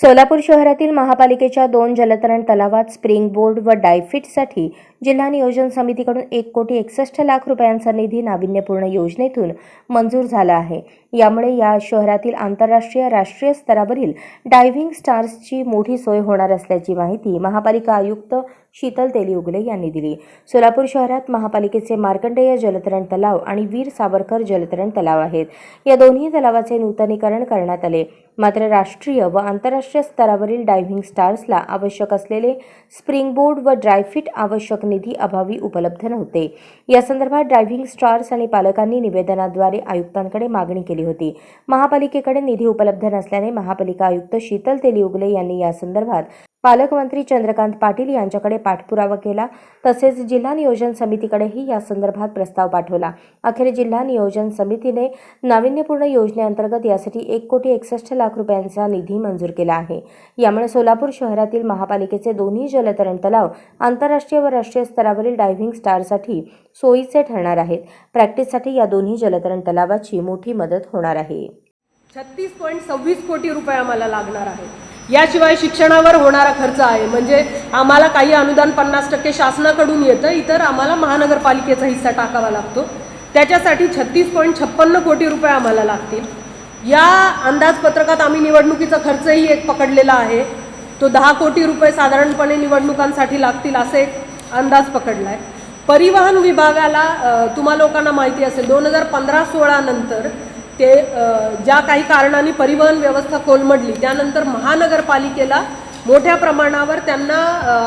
सोलापूर शहरातील महापालिकेच्या दोन जलतरण तलावात स्प्रिंग बोर्ड व डायफिटसाठी जिल्हा नियोजन समितीकडून एक कोटी एकसष्ट लाख रुपयांचा निधी नाविन्यपूर्ण योजनेतून मंजूर झाला आहे. यामुळे या शहरातील आंतरराष्ट्रीय राष्ट्रीय स्तरावरील डायव्हिंग स्टार्सची मोठी सोय होणार असल्याची माहिती महापालिका आयुक्त शीतल तेलिउगले यांनी दिली. सोलापूर शहरात महापालिकेचे मार्कंडेय जलतरण तलाव आणि वीर सावरकर जलतरण तलाव आहेत. या दोन्ही तलावाचे नूतनीकरण करण्यात आले. मात्र राष्ट्रीय व आंतरराष्ट्रीय स्तरावरील डायव्हिंग स्टार्सला आवश्यक असलेले स्प्रिंग बोर्ड व ड्रायफिट आवश्यक निधी अभावी उपलब्ध नव्हते. या संदर्भात ड्रायव्हिंग स्टार्स आणि पालकांनी निवेदनाद्वारे आयुक्तांकडे मागणी केली होती. महापालिकेकडे निधी उपलब्ध नसल्याने महापालिका आयुक्त शीतल तेलिउगले यांनी या संदर्भात पालकमंत्री चंद्रकांत पाटील यांच्याकडे पाठपुरावा केला. तसेच जिल्हा नियोजन समितीकडेही या संदर्भात प्रस्ताव पाठवला. अखेर जिल्हा नियोजन समितीने नाविन्यपूर्ण योजनेअंतर्गत यासाठी एक कोटी एकसष्ट लाख रुपयांचा निधी मंजूर केला आहे. यामुळे सोलापूर शहरातील महापालिकेचे दोन्ही जलतरण तलाव आंतरराष्ट्रीय व राष्ट्रीय स्तरावरील डायव्हिंग स्टारसाठी सोयीचे ठरणार आहेत. प्रॅक्टिससाठी या दोन्ही जलतरण तलावाची मोठी मदत होणार आहे. छत्तीस पॉईंट सव्वीस कोटी रुपये आम्हाला लागणार आहे याशिवाय शिक्षणावर होणारा खर्च आहे. म्हणजे आम्हाला काही अनुदान पन्नास टक्के शासनाकडून येतं इतर आम्हाला महानगरपालिकेचा हिस्सा टाकावा लागतो. त्याच्यासाठी छत्तीस पॉईंट छप्पन्न कोटी रुपये आम्हाला लागतील. या अंदाजपत्रकात आम्ही निवडणुकीचा खर्चही एक पकडलेला आहे. तो दहा कोटी रुपये साधारणपणे निवडणुकांसाठी लागतील असं एक अंदाज पकडला आहे परिवहन विभागाला तुम्हा लोकांना माहिती असेल दोन हजार पंधरा सोळानंतर ते ज्या काही कारणाने परिवहन व्यवस्था कोलमडली त्यानंतर महानगरपालिकेला मोठ्या प्रमाणावर त्यांना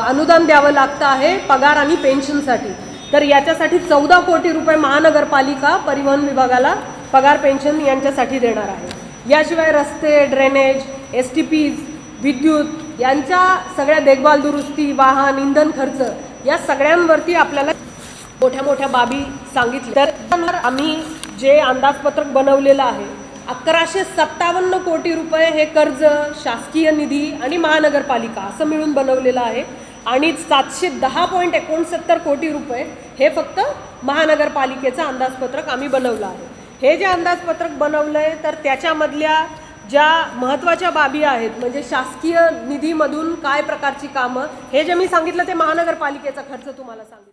अनुदान द्यावं लागतं आहे पगार आणि पेन्शनसाठी. तर याच्यासाठी चौदा कोटी रुपये महानगरपालिका परिवहन विभागाला पगार पेन्शन यांच्यासाठी देणार आहे. याशिवाय रस्ते ड्रेनेज एस टी पीज विद्युत यांच्या सगळ्या देखभाल दुरुस्ती वाहन इंधन खर्च या सगळ्यांवरती आपल्याला मोठ्या मोठ्या बाबी सांगितल्या. तर आम्ही जे अंदाजपत्रक बनवलेलं आहे अकराशे सत्तावन्न कोटी रुपये हे कर्ज शासकीय निधी आणि महानगरपालिका असं मिळून बनवलेलं आहे आणि सातशे दहा पॉईंट एकोणसत्तर कोटी रुपये हे फक्त महानगरपालिकेचं अंदाजपत्रक आम्ही बनवलं आहे. हे जे अंदाजपत्रक बनवलं आहे तर त्याच्यामधल्या ज्या महत्त्वाच्या बाबी आहेत म्हणजे शासकीय निधीमधून काय प्रकारची कामं हे जे मी सांगितलं ते महानगरपालिकेचा खर्च तुम्हाला सांगितलं